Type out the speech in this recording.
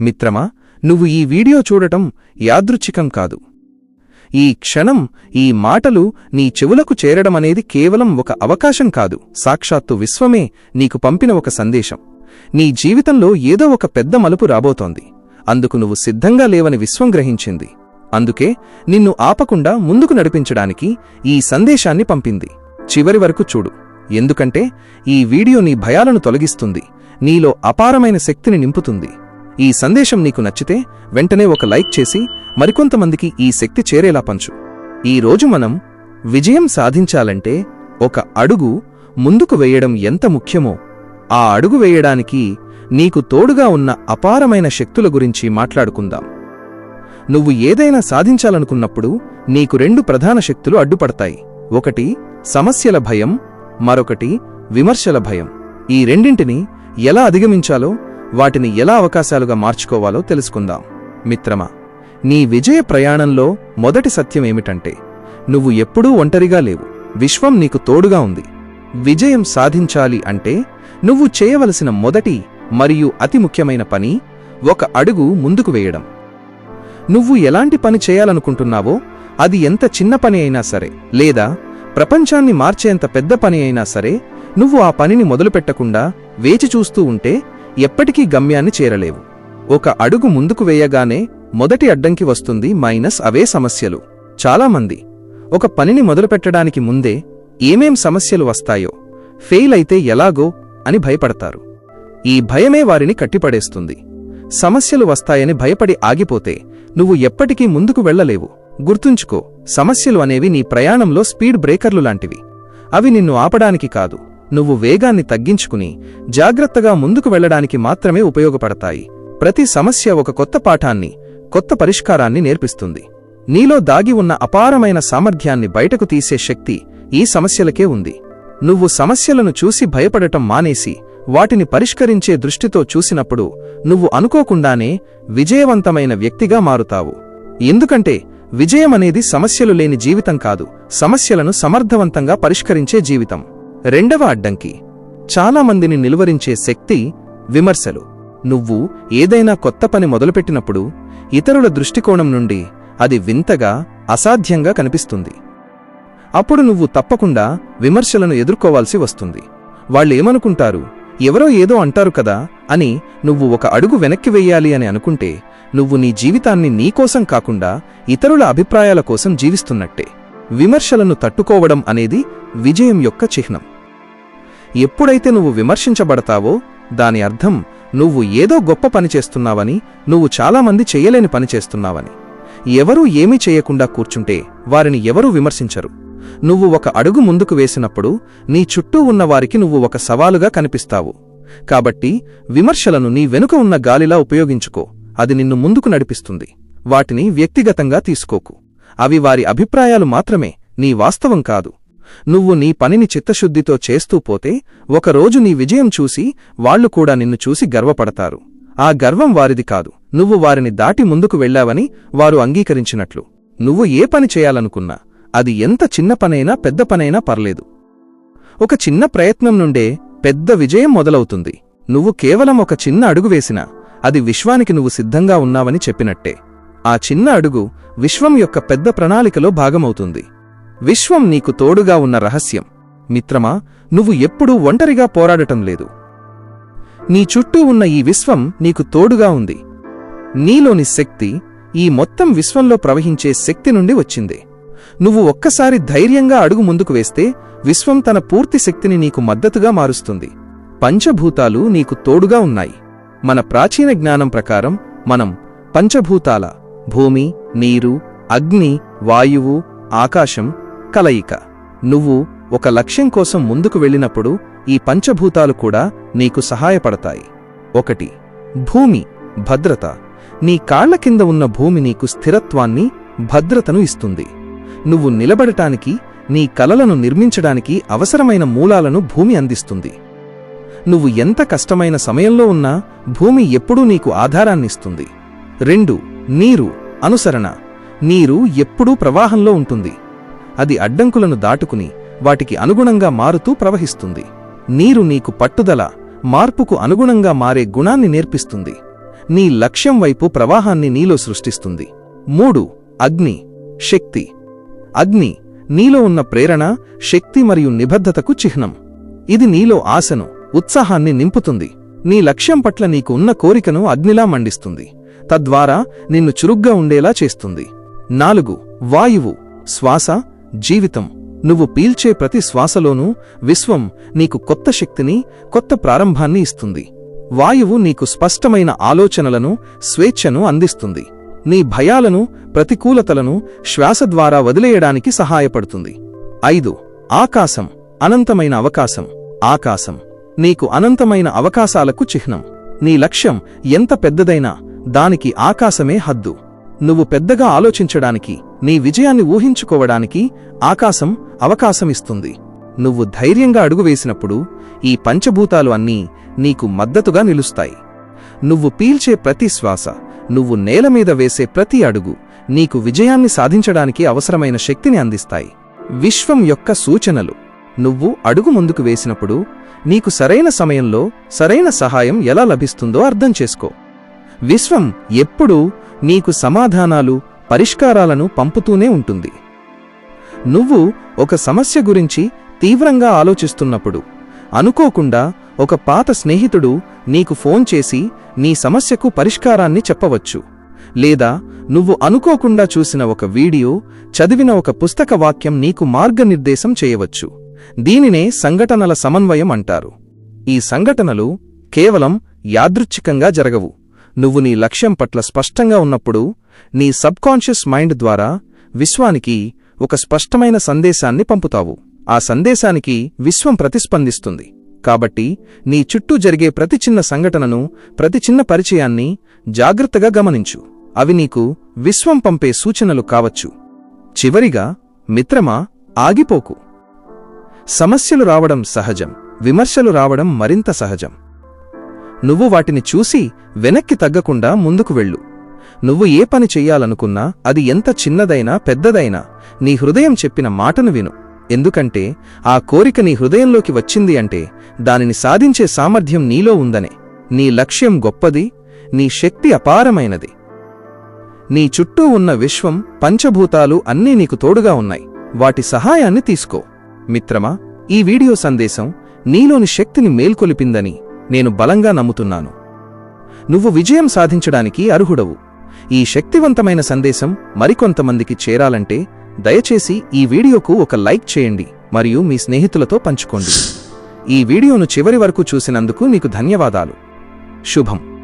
మిత్రమా నువ్వు ఈ వీడియో చూడటం యాదృచ్ఛికం కాదు. ఈ క్షణం ఈ మాటలు నీ చెవులకు చేరడమనేది కేవలం ఒక అవకాశం కాదు. సాక్షాత్తు విశ్వమే నీకు పంపిన ఒక సందేశం. నీ జీవితంలో ఏదో ఒక పెద్ద మలుపు రాబోతోంది. అందుకు నువ్వు సిద్ధంగా లేవని విశ్వం గ్రహించింది. అందుకే నిన్ను ఆపకుండా ముందుకు నడిపించడానికి ఈ సందేశాన్ని పంపింది. చివరి వరకు చూడు. ఎందుకంటే ఈ వీడియో నీ భయాలను తొలగిస్తుంది. నీలో అపారమైన శక్తిని నింపుతుంది. ఈ సందేశం నీకు నచ్చితే వెంటనే ఒక లైక్ చేసి మరికొంతమందికి ఈ శక్తి చేరేలా పంచు. ఈ రోజు మనం విజయం సాధించాలంటే ఒక అడుగు ముందుకు వేయడం ఎంత ముఖ్యమో ఆ అడుగు వేయడానికి నీకు తోడుగా ఉన్న అపారమైన శక్తుల గురించి మాట్లాడుకుందాం. నువ్వు ఏదైనా సాధించాలనుకున్నప్పుడు నీకు రెండు ప్రధాన శక్తులు అడ్డుపడతాయి. ఒకటి సమస్యల భయం మరొకటి విమర్శల భయం. ఈ రెండింటిని ఎలా అధిగమించాలో వాటిని ఎలా అవకాశాలుగా మార్చుకోవాలో తెలుసుకుందాం. మిత్రమా నీ విజయ ప్రయాణంలో మొదటి సత్యమేమిటంటే నువ్వు ఎప్పుడూ ఒంటరిగా లేవు. విశ్వం నీకు తోడుగా ఉంది. విజయం సాధించాలి అంటే నువ్వు చేయవలసిన మొదటి మరియు అతి ముఖ్యమైన పని ఒక అడుగు ముందుకు వేయడం. నువ్వు ఎలాంటి పని చేయాలనుకుంటున్నావో అది ఎంత చిన్న పని అయినా సరే లేదా ప్రపంచాన్ని మార్చేంత పెద్ద పని అయినా సరే నువ్వు ఆ పనిని మొదలుపెట్టకుండా వేచి చూస్తూ ఉంటే ఎప్పటికీ గమ్యాన్ని చేరలేవు. ఒక అడుగు ముందుకు వేయగానే మొదటి అడ్డంకి వస్తుంది మైనస్ అవే సమస్యలు. చాలామంది ఒక పనిని మొదలుపెట్టడానికి ముందే ఏమేం సమస్యలు వస్తాయో ఫెయిల్ అయితే ఎలాగో అని భయపడతారు. ఈ భయమే వారిని కట్టిపడేస్తుంది. సమస్యలు వస్తాయని భయపడి ఆగిపోతే నువ్వు ఎప్పటికీ ముందుకు వెళ్ళలేవు. గుర్తుంచుకో సమస్యలు అనేవి నీ ప్రయాణంలో స్పీడ్ బ్రేకర్లు లాంటివి. అవి నిన్ను ఆపడానికి కాదు. నువ్వు వేగాన్ని తగ్గించుకుని జాగ్రత్తగా ముందుకు వెళ్ళడానికి మాత్రమే ఉపయోగపడతాయి. ప్రతి సమస్య ఒక కొత్త పాఠాన్ని కొత్త పరిష్కారాన్ని నేర్పిస్తుంది. నీలో దాగి ఉన్న అపారమైన సామర్థ్యాన్ని బయటకు తీసే శక్తి ఈ సమస్యలకే ఉంది. నువ్వు సమస్యలను చూసి భయపడటం మానేసి వాటిని పరిష్కరించే దృష్టితో చూసినప్పుడు నువ్వు అనుకోకుండానే విజయవంతమైన వ్యక్తిగా మారుతావు. ఎందుకంటే విజయమనేది సమస్యలు లేని జీవితం కాదు సమస్యలను సమర్థవంతంగా పరిష్కరించే జీవితం. రెండవ అడ్డంకి. చాలామందిని నిలువరించే శక్తి విమర్శలు. నువ్వు ఏదైనా కొత్త పని మొదలుపెట్టినప్పుడు ఇతరుల దృష్టికోణం నుండి అది వింతగా అసాధ్యంగా కనిపిస్తుంది. అప్పుడు నువ్వు తప్పకుండా విమర్శలను ఎదుర్కోవాల్సి వస్తుంది. వాళ్ళేమనుకుంటారు? ఎవరో ఏదో అంటారు కదా అని నువ్వు ఒక అడుగు వెనక్కి వెయ్యాలి అని అనుకుంటే నువ్వు నీ జీవితాన్ని నీకోసం కాకుండా ఇతరుల అభిప్రాయాల కోసం జీవిస్తున్నట్టే. విమర్శలను తట్టుకోవడం అనేది విజయం యొక్క చిహ్నం. ఎప్పుడైతే నువ్వు విమర్శించబడతావో దాని అర్థం నువ్వు ఏదో గొప్ప పని చేస్తున్నావని నువ్వు చాలామంది చెయ్యలేని పని చేస్తున్నావని. ఎవరూ ఏమీ చేయకుండా కూర్చుంటే వారిని ఎవరూ విమర్శించరు. నువ్వు ఒక అడుగు ముందుకు వేసినప్పుడు నీ చుట్టూ ఉన్నవారికి నువ్వు ఒక సవాలుగా కనిపిస్తావు. కాబట్టి విమర్శలను నీ వెనుక ఉన్న గాలిలా ఉపయోగించుకో. అది నిన్ను ముందుకు నడిపిస్తుంది. వాటిని వ్యక్తిగతంగా తీసుకోకు. అవి వారి అభిప్రాయాలు మాత్రమే నీ వాస్తవం కాదు. నువ్వు నీ పనిని చిత్తశుద్ధితో చేస్తూ పోతే ఒకరోజు నీ విజయం చూసి వాళ్ళు కూడా నిన్ను చూసి గర్వపడతారు. ఆ గర్వం వారిది కాదు. నువ్వు వారిని దాటి ముందుకు వెళ్ళావని వారు అంగీకరించినట్లు. నువ్వు ఏ పని చేయాలనుకున్నా అది ఎంత చిన్న పనైనా పెద్ద పనైనా పర్లేదు. ఒక చిన్న ప్రయత్నం నుండే పెద్ద విజయం మొదలవుతుంది. నువ్వు కేవలం ఒక చిన్న అడుగు వేసినా అది విశ్వానికి నువ్వు సిద్ధంగా ఉన్నావని చెప్పినట్టే. ఆ చిన్న అడుగు విశ్వం యొక్క పెద్ద ప్రణాళికలో భాగమవుతుంది. విశ్వం నీకు తోడుగా ఉన్న రహస్యం. మిత్రమా నువ్వు ఎప్పుడూ ఒంటరిగా పోరాడటం లేదు. నీ చుట్టూ ఉన్న ఈ విశ్వం నీకు తోడుగా ఉంది. నీలోని శక్తి ఈ మొత్తం విశ్వంలో ప్రవహించే శక్తి నుండి వచ్చింది. నువ్వు ఒక్కసారి ధైర్యంగా అడుగు ముందుకు వేస్తే విశ్వం తన పూర్తి శక్తిని నీకు మద్దతుగా మారుస్తుంది. పంచభూతాలు నీకు తోడుగా ఉన్నాయి. మన ప్రాచీన జ్ఞానం ప్రకారం మనం పంచభూతాల భూమి నీరు అగ్ని వాయువు ఆకాశం కలయిక. నువ్వు ఒక లక్ష్యం కోసం ముందుకు వెళ్ళినప్పుడు ఈ పంచభూతాలు కూడా నీకు సహాయపడతాయి. ఒకటి భూమి భద్రత. నీ కాళ్ళ కింద ఉన్న భూమి నీకు స్థిరత్వాన్ని భద్రతను ఇస్తుంది. నువ్వు నిలబడటానికి నీ కలలను నిర్మించడానికి అవసరమైన మూలాలను భూమి అందిస్తుంది. నువ్వు ఎంత కష్టమైన సమయంలో ఉన్నా భూమి ఎప్పుడూ నీకు ఆధారాన్నిస్తుంది రెండు నీరు అనుసరణ. నీరు ఎప్పుడూ ప్రవాహంలో ఉంటుంది. అది అడ్డంకులను దాటుకుని వాటికి అనుగుణంగా మారుతూ ప్రవహిస్తుంది. నీరు నీకు పట్టుదల మార్పుకు అనుగుణంగా మారే గుణాన్ని నేర్పిస్తుంది. నీ లక్ష్యం వైపు ప్రవాహాన్ని నీలో సృష్టిస్తుంది. మూడు అగ్ని శక్తి. అగ్ని నీలో ఉన్న ప్రేరణ శక్తి మరియు నిబద్ధతకు చిహ్నం. ఇది నీలో ఆశను ఉత్సాహాన్ని నింపుతుంది. నీ లక్ష్యం పట్ల నీకు ఉన్న కోరికను అగ్నిలా మండిస్తుంది. తద్వారా నిన్ను చురుగ్గా ఉండేలా చేస్తుంది. నాలుగు వాయువు శ్వాస జీవితం. నువ్వు పీల్చే ప్రతి శ్వాసలోనూ విశ్వం నీకు కొత్త శక్తిని కొత్త ప్రారంభాన్ని ఇస్తుంది. వాయువు నీకు స్పష్టమైన ఆలోచనలను స్వేచ్ఛను అందిస్తుంది. నీ భయాలను ప్రతికూలతలను శ్వాస ద్వారా వదిలేయడానికి సహాయపడుతుంది. ఐదు ఆకాశం అనంతమైన అవకాశం. ఆకాశం నీకు అనంతమైన అవకాశాలకు చిహ్నం. నీ లక్ష్యం ఎంత పెద్దదైనా దానికి ఆకాశమే హద్దు. నువ్వు పెద్దగా ఆలోచించడానికి నీ విజయాన్ని ఊహించుకోవడానికి ఆకాశం అవకాశమిస్తుంది. నువ్వు ధైర్యంగా అడుగువేసినప్పుడు ఈ పంచభూతాలు అన్నీ నీకు మద్దతుగా నిలుస్తాయి. నువ్వు పీల్చే ప్రతి శ్వాస నువ్వు నేలమీద వేసే ప్రతి అడుగు నీకు విజయాన్ని సాధించడానికి అవసరమైన శక్తిని అందిస్తాయి. విశ్వం యొక్క సూచనలు. నువ్వు అడుగు ముందుకు వేసినప్పుడు నీకు సరైన సమయంలో సరైన సహాయం ఎలా లభిస్తుందో అర్థం చేసుకో. విశ్వం ఎప్పుడూ నీకు సమాధానాలు పరిష్కారాలను పంపుతూనే ఉంటుంది. నువ్వు ఒక సమస్య గురించి తీవ్రంగా ఆలోచిస్తున్నప్పుడు అనుకోకుండా ఒక పాత స్నేహితుడు నీకు ఫోన్ చేసి నీ సమస్యకు పరిష్కారాన్ని చెప్పవచ్చు. లేదా నువ్వు అనుకోకుండా చూసిన ఒక వీడియో చదివిన ఒక పుస్తక వాక్యం నీకు మార్గనిర్దేశం చేయవచ్చు. దీనినే సంఘటనల సమన్వయం అంటారు. ఈ సంఘటనలు కేవలం యాదృచ్ఛికంగా జరగవు. నువ్వు నీ లక్ష్యం పట్ల స్పష్టంగా ఉన్నప్పుడు నీ సబ్కాన్షియస్ మైండ్ ద్వారా విశ్వానికి ఒక స్పష్టమైన సందేశాన్ని పంపుతావు. ఆ సందేశానికి విశ్వం ప్రతిస్పందిస్తుంది. కాబట్టి నీ చుట్టూ జరిగే ప్రతి చిన్న సంఘటనను ప్రతి చిన్న పరిచయాన్ని జాగ్రత్తగా గమనించు. అవి నీకు విశ్వం పంపే సూచనలు కావచ్చు. చివరిగా మిత్రమా ఆగిపోకు. సమస్యలు రావడం సహజం. విమర్శలు రావడం మరింత సహజం. నువ్వు వాటిని చూసి వెనక్కి తగ్గకుండా ముందుకు వెళ్ళు. నువ్వు ఏ పని చెయ్యాలనుకున్నా అది ఎంత చిన్నదైనా పెద్దదైనా నీ హృదయం చెప్పిన మాటను విను. ఎందుకంటే ఆ కోరిక నీ హృదయంలోకి వచ్చింది అంటే దానిని సాధించే సామర్థ్యం నీలో ఉందనే. నీ లక్ష్యం గొప్పది నీ శక్తి అపారమైనది. నీ చుట్టూ ఉన్న విశ్వం పంచభూతాలు అన్నీ నీకు తోడుగా ఉన్నాయి. వాటి సహాయాన్ని తీసుకో. మిత్రమా ఈ వీడియో సందేశం నీలోని శక్తిని మేల్కొలిపిందని నేను బలంగా నమ్ముతున్నాను. నువ్వు విజయం సాధించడానికి అర్హుడవు. ఈ శక్తివంతమైన సందేశం మరికొంతమందికి చేరాలంటే దయచేసి ఈ వీడియోకు ఒక లైక్ చేయండి మరియు మీ స్నేహితులతో పంచుకోండి. ఈ వీడియోను చివరి వరకు చూసినందుకు నీకు ధన్యవాదాలు. శుభం.